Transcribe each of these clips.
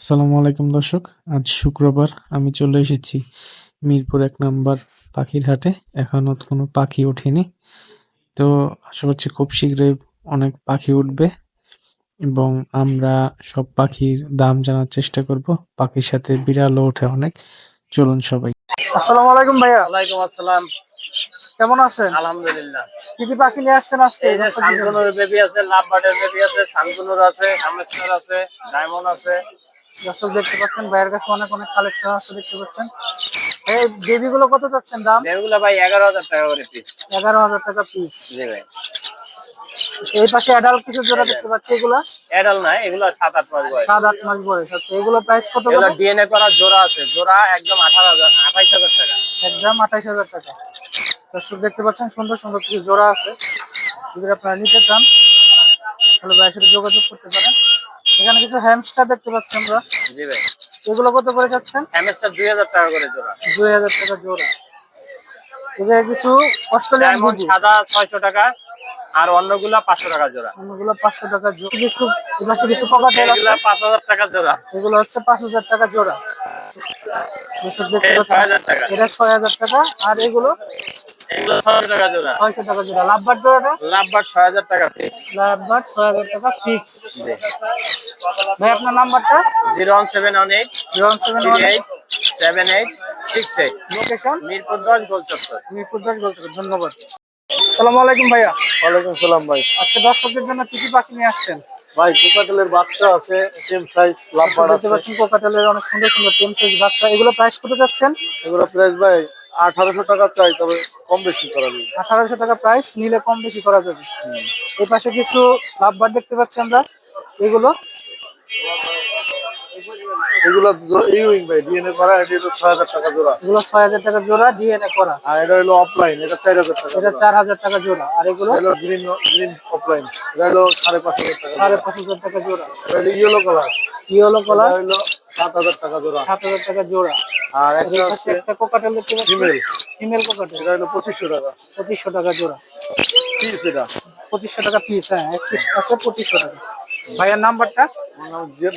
আসসালামু আলাইকুম দর্শক আজ শুক্রবার আমি চলে এসেছি মিরপুর এক নম্বর পাখির হাটে। এখনও তো কোনো পাখি ওঠেনি। তো আশা করছি খুব শীঘ্রই অনেক পাখি উঠবে এবং আমরা সব পাখির দাম জানার চেষ্টা করব। পাখির সাথে বিড়ালও ওঠে অনেক। চলুন সবাই। আসসালামু আলাইকুম ভাইয়া। ওয়ালাইকুম আসসালাম। কেমন আছেন? আলহামদুলিল্লাহ। কি কি পাখি নিয়ে আসছেন আজকে? এই যে শান্তনুর বেবি আছে লাভ বার্ডের বেবি আছে শান্তনুর আছে হামেস্টার আছে ডায়মন্ড আছে। দর্শক দেখতে পাচ্ছেন ভাইয়ের কাছে অনেক অনেক কালেকশন আছে দেখতে পাচ্ছেন। এই বেবি গুলো কত যাচ্ছেন দাম? বেবিগুলো ভাই এগারো হাজার টাকা করে পিস এগারো হাজার টাকা পিস জি ভাই। এই পাশে অ্যাডাল্ট কিছু জোড়া দেখতে পাচ্ছি এগুলো? এডাল না এগুলো সাত আট মাস বয়স। সাত আট মাস বয়স। আচ্ছা এগুলো প্রাইস কত এগুলো ডিএনএ করা জোড়া আছে জোড়া একদম আঠারো হাজার আঠাইশ হাজার টাকা। একদম আঠাইশ হাজার টাকা। দর্শক দেখতে পাচ্ছেন সুন্দর সুন্দর কিছু জোড়া আছে। যদি আপনারা নিতে চান তাহলে ভাইয়ের সাথে যোগাযোগ করতে পারেন। এখানে কিছু হ্যামস্টার দেখতে পাচ্ছি আমরা। জি ভাই। এগুলো কত করে যাচ্ছেন? হ্যামেস্টার দুই হাজার টাকা করে জোড়া। দুই হাজার টাকা জোড়া। এই যে কিছু অস্ট্রেলিয়ান বুবু সাদা ছয়শো টাকা আর অন্যগুলা পাঁচশো টাকা জোড়া। অন্যগুলো পাঁচশো টাকা জোড়া। কিছু পাশে কিছু ককাটেল আছে? এগুলা পাঁচ হাজার টাকা জোড়া। এগুলো হচ্ছে পাঁচ হাজার টাকা জোড়া। এটা 6,000 টাকা। এটা ছয় হাজার টাকা আর এগুলো এগুলো ছয়শো টাকা জোড়া। ছয়শো টাকা জোড়া। লাভবার জোড়াটা? লাভ বার্ড ছয় হাজার টাকা পিস লাভবার ছয় হাজার টাকা ফিক্স ভাই আপনার নাম্বারটা? Zero one seven one eight zero seven three eight seven eight six eight location Mirpur দশ গোল চত্বর। মিরপুর দশ বলতে ধন্যবাদ। আসসালামু আলাইকুম ভাইয়া। ওয়ালাইকুম সালাম ভাই। আজকে দর্শকদের জন্য কি কি পাখি নিয়ে আসছেন? ভাই কোকাটেলের বাচ্চা আছে সাইজ লাভ আছে। কোকাটেলের অনেক সুন্দর সুন্দর টেম সাইজ বাচ্চা। এগুলো প্রাইস কত যাচ্ছেন? এগুলো প্রাইস ভাই আঠারোশো টাকা চাই তবে কম বেশি করা যাবে। আঠারোশো টাকা প্রাইস নিলে কম বেশি করা যাবে। এই পাশে কিছু লাভবার দেখতে পাচ্ছি আমরা। এগুলো? এগুলো ইউইং ভাই ডিএনএ করা এটা ছয় হাজার টাকা জোড়া। এগুলো ছয় হাজার টাকা জোড়া ডিএনএ করা। আর এটা হলো অফলাইন এটা চার হাজার টাকা এটা চার হাজার টাকা জোড়া। আর এগুলো? হলো গ্রিন গ্রিন অফলাইন এটা হলো সাড়ে পাঁচ হাজার টাকা সাড়ে পাঁচ হাজার টাকা জোড়া। এটা ইয়েলো কালার ইয়েলো কলার হলো সাত হাজার টাকা জোড়া। সাত হাজার টাকা জোড়া। আর একটা হচ্ছে একটা কোকাটেল দেখতে পাচ্ছি ফিমেল ফিমেল কোকাটেল এটা হলো পঁচিশশো টাকা। পঁচিশশো টাকা জোড়া। পিস এটা। পঁচিশশো টাকা পিস হ্যাঁ এক পিস আছে পঁচিশশো টাকা। ভাইয়ার নাম্বারটা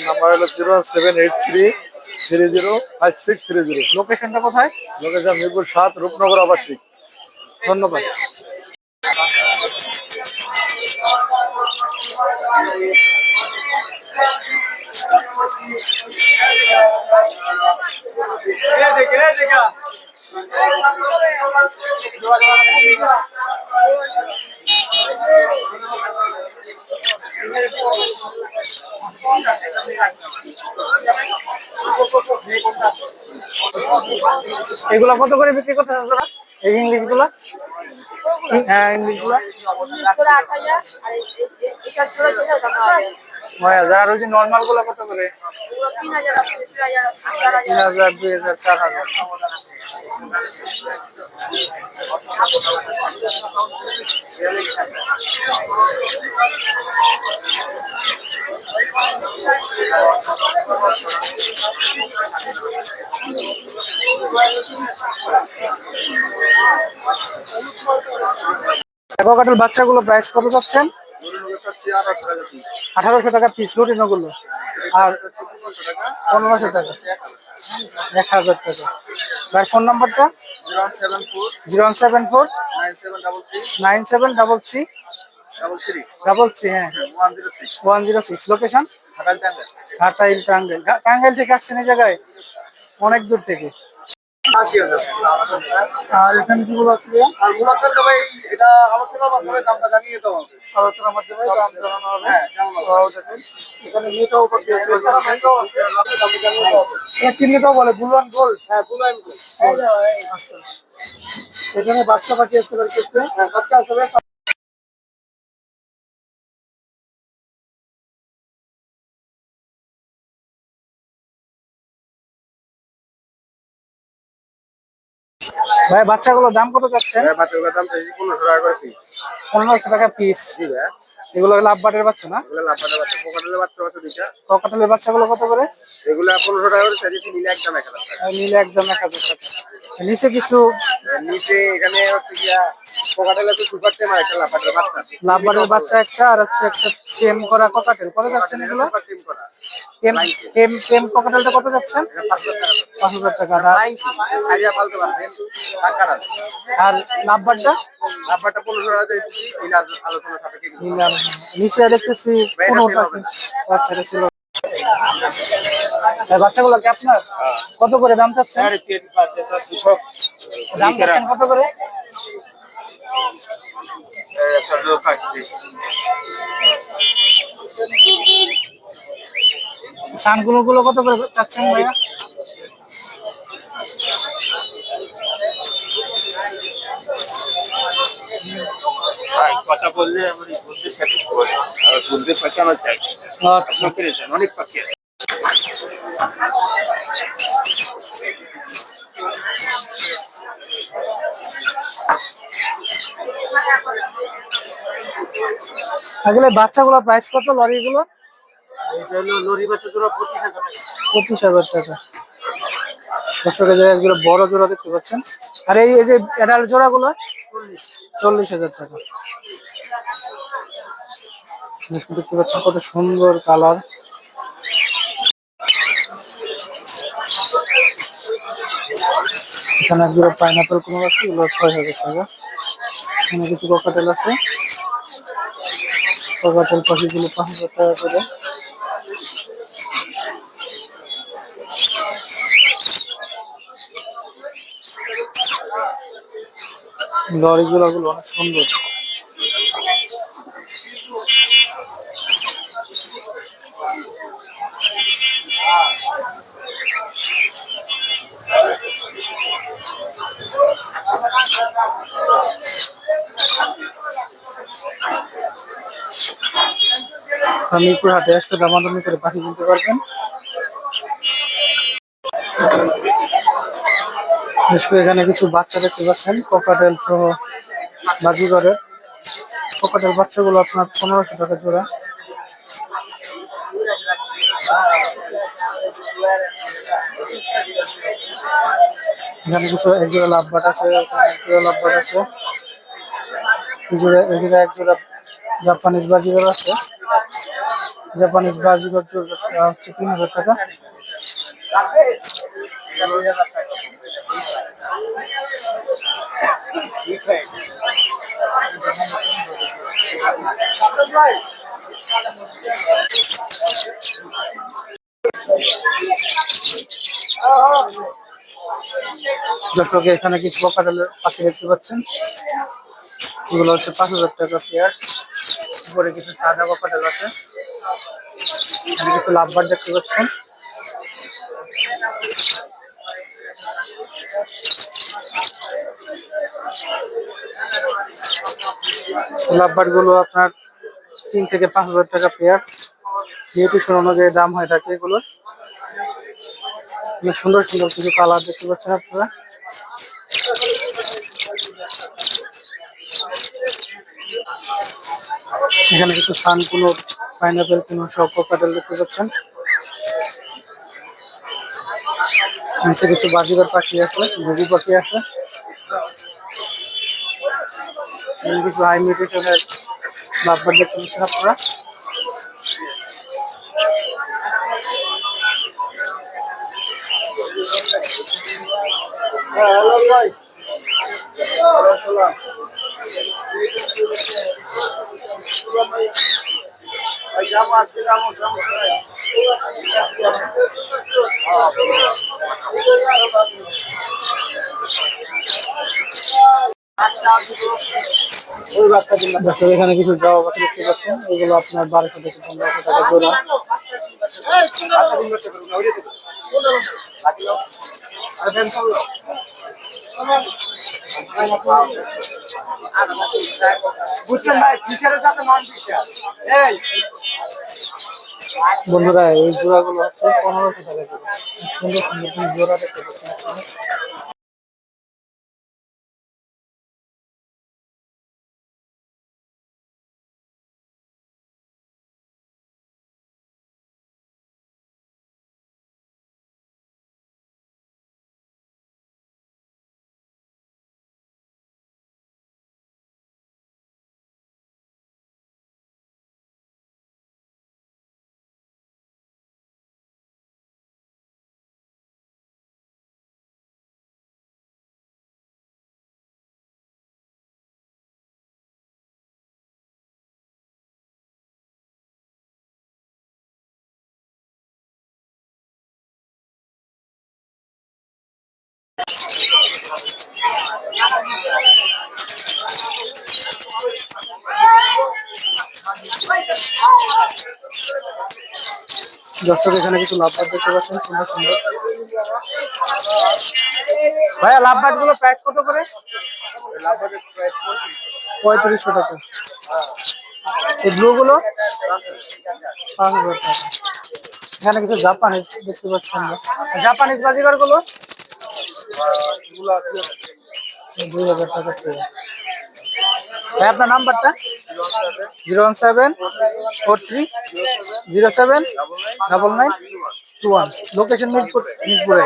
নাম্বার হলো zero seven eight three three zero five six three zero লোকেশনটা কোথায়? লোকেশন মিরপুর সাত রূপনগর আবাসিক। ধন্যবাদ। এগুলা কত করে বিক্রি করতে আপনারা এই ইংলিশগুলা হ্যাঁ ইংলিশগুলা নয় হাজার আর ওই যে নর্মালগুলা কত করে? তিন হাজার, দুই হাজার, চার হাজার। কাটেল বাচ্চাগুলো প্রাইস কত যাচ্ছেন আঠারোশো টাকা পিস লুটিনো গুলো আর পনেরোশো টাকা। এক হাজার টাকা। ভাই ফোন নাম্বারটা zero one seven four. Nine seven double three. Double three হ্যাঁ। One zero six. Location Ghatail Tangail. Tangail থেকে আসছেন এই জায়গায়? অনেক দূর থেকে। আর এখানে কি গুলো আছে? ভাইয়া? আলোচনার মাধ্যমে জানিয়ে জানানো হবে। দেখুন, এখানে এটা বলে গোল্ড হ্যাঁ এখানে বাচ্চা পাখি আসতে পারে বাচ্চা আসবে ভাই বাচ্চাগুলোর দাম কত যাচ্ছে? পনেরোশো টাকা পিস এগুলো লাভ বাটের বাচ্চা না? ককাটেলের বাচ্চাগুলো কত করে? এগুলো পনেরোশো টাকা করে নিলে একদম এক হাজার টাকা। নিলে একদম এক হাজার টাকা। নিচে কিছু নিচে এখানে হচ্ছে গিয়া কোকাটেল আছে সুপার টেম আর একটা লাফাটের বাচ্চা বাচ্চা একটা আর হচ্ছে একটা টেম করা ককাটেল কত যাচ্ছেন এগুলো? সুপার করা। টেম টেম টেম ককাটেলটা কত যাচ্ছেন? এটা পাঁচ লাখ টাকা। আর- পালতে পারবেন আর টাকা দিচ্ছি। আলোচনা সাপেক্ষে। নিচে দেখতেছি আচ্ছা এটা ছিল বাচ্চাগুলো কি আপনার? কত করে দাম চাচ্ছেন? দাম চাচ্ছেন কত করে? সানগুলো গুলো কত করে চাচ্ছেন ভাইয়া? ভাই কথা বললে আমি থাকি বলে। আর বলতে পাঠানো চাই আচ্ছা পেরেছেন অনেক পাখি আছে। আসলে বাচ্চাগুলো প্রাইস কত লরিগুলো? পঁচিশ হাজার টাকা। পঁচিশ হাজার টাকা। এক জোড়া বড় জোড়া দেখতে পাচ্ছেন। আর এই এই যে এডাল জোড়াগুলো? চল্লিশ হাজার টাকা। দেখতে পাচ্ছেন, কত সুন্দর কালার। এখানে এক জোড়া পাইনাপেল কোনো আছে, এগুলো ছয় হাজার টাকা। এখানে কিছু ককাটেল আছে। ককাটেল পাখিগুলো পাঁচ হাজার টাকা করে। লরি জোড়াগুলো অনেক সুন্দর। মিরপুর হাটে আসতে দামাদামি করে পাখি কিনতে পারবেন। এখানে কিছু বাচ্চা দেখতে পাচ্ছেন ককাটেল সহ বাজিগরের ককাটেল বাচ্চাগুলো আপনার পনেরোশো টাকা জোড়া। এখানে কিছু এক জোড়া লাভবাট আছে এক জোড়া লাভবাট আছে। এই জোড়া এক জোড়া জাপানিজ বাজিগর আছে। জাপানিজ বাজিগর হচ্ছে তিন হাজার টাকা। দর্শক, এখানে কিছু ককাটেলের পাখি দেখতে পাচ্ছেন। এগুলো হচ্ছে পাঁচ হাজার টাকা পেয়ার। উপরে কিছু সাদা ককাটেল আছে। কিছু লাভবার দেখতে পাচ্ছেন। লাভবারগুলো আপনার তিন থেকে পাঁচ হাজার টাকা পেয়ার। নিউট্রিশন অনুযায়ী দাম হয় থাকে এগুলোর। অনেক সুন্দর সুন্দর কিছু কালার দেখতে পাচ্ছেন আপনারা। এখানে কিছু সান কুনো পাইনাপেল কোনো সব কাটাল দেখতে পাচ্ছেন। নিচে কিছু বাজিবার পাখি আছে ঘুঘু পাখি আছে। কিছু হাই মিউটেশনের লাভবার দেখতে পাচ্ছেন আপনারা। হ্যালো ভাই দর্শক এখানে কিছু জবা পাখি দেখতে পাচ্ছেন। এগুলো আপনার বারোশো থেকে পনেরোশো টাকা জোড়া। বুঝছেন এই বন্ধুরা এই জোড়াগুলো হচ্ছে পনেরোশো টাকা সুন্দর সুন্দর জোড়া দেখতে পাচ্ছেন দর্শক, এখানে কিছু লাভবাট দেখতে পাচ্ছেন, সুন্দর সুন্দর। ভাইয়া লাভবাটগুলো প্রাইস কত করে? পঁয়ত্রিশশো টাকা। ব্লু গুলো? পাঁচ হাজার টাকা। এখানে কিছু জাপানিজ দেখতে পাচ্ছি আমরা। জাপানিজ বাজিগারগুলো দুই আপনার নাম্বারটা? Zero one seven, four three, zero seven, double nine, two one. Location Mirpur, মিরপুরে।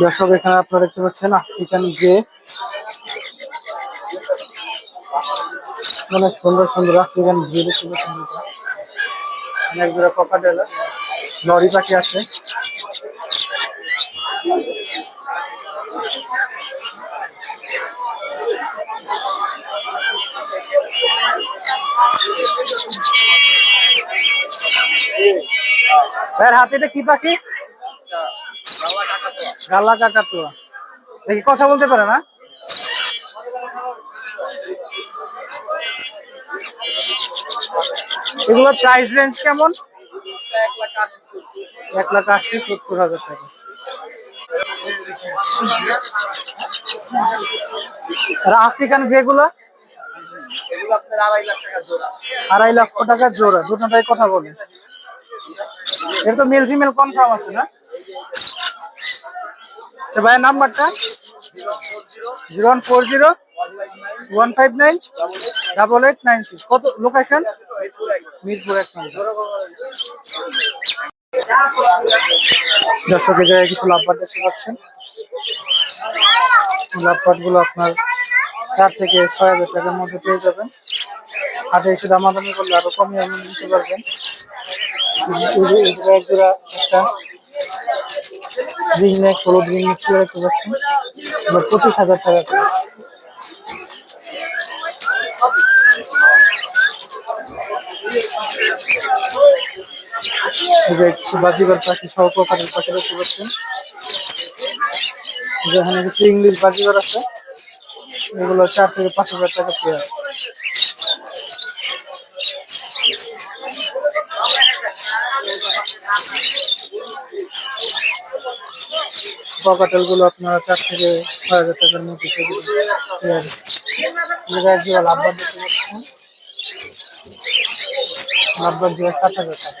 দর্শক, এখানে আপনারা দেখতে পাচ্ছেন আফ্রিকান যে অনেক সুন্দর সুন্দর আফ্রিকান দেখতে পাচ্ছেন এটা। অনেক জোড়া ককাটেল লরি পাখি আছে ভাইয়ের হাতে কি পাখি? গাল্লা কাকাতুয়া। দেখি, কথা বলতে পারে না? এগুলো প্রাইস রেঞ্জ কেমন? এক লাখ আশি, সত্তর হাজার টাকা। আফ্রিকান বেগুলো আড়াই লক্ষ টাকা জোড়া। দুটোটাই কথা বলে। এর তো মেল ফিমেল কনফার্ম আছে না? আচ্ছা ভাইয়ের নাম্বারটা? Zero one four zero one five nine double eight nine six. কত লোকেশন মিরপুর এক নম্বর। দর্শক, এই জায়গায় কিছু লাভবাট দেখতে পাচ্ছেন। লাভবাটগুলো আপনার চার থেকে ছয় হাজার টাকার মধ্যে পেয়ে যাবেন। হাতে এসে দামাদামি করলে আরও কমে আপনি নিতে পারবেন এই যে- এই জায়গায় এক জোড়া একটা রিং নেক হলুদ রিং নেক করে পাচ্ছেন পঁচিশ হাজার টাকা। বাজিবার পাখি সহ প্রকারের পাখি দেখতে পাচ্ছেন এই যে এখানে কিছু ইংলিশ বাজিবার আছে এগুলো চার থেকে পাঁচ হাজার টাকা পেয়ার পকাটেলগুলো আপনারা চার থেকে ছয় হাজার টাকার মধ্যে লাভবার দেখতে পাচ্ছেন। লাভবার জোড়া সাত হাজার টাকা।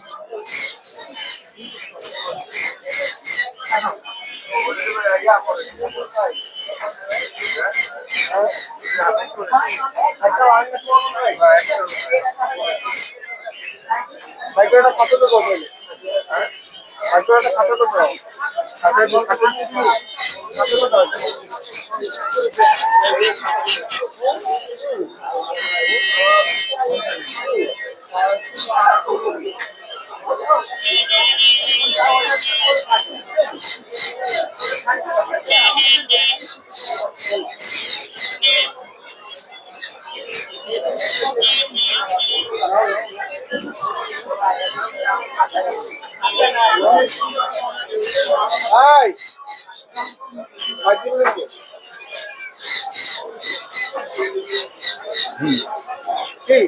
সাইকেলটা কত তো বলবে ভাইটা কত তো দাও সাইকেল কত কত তো কি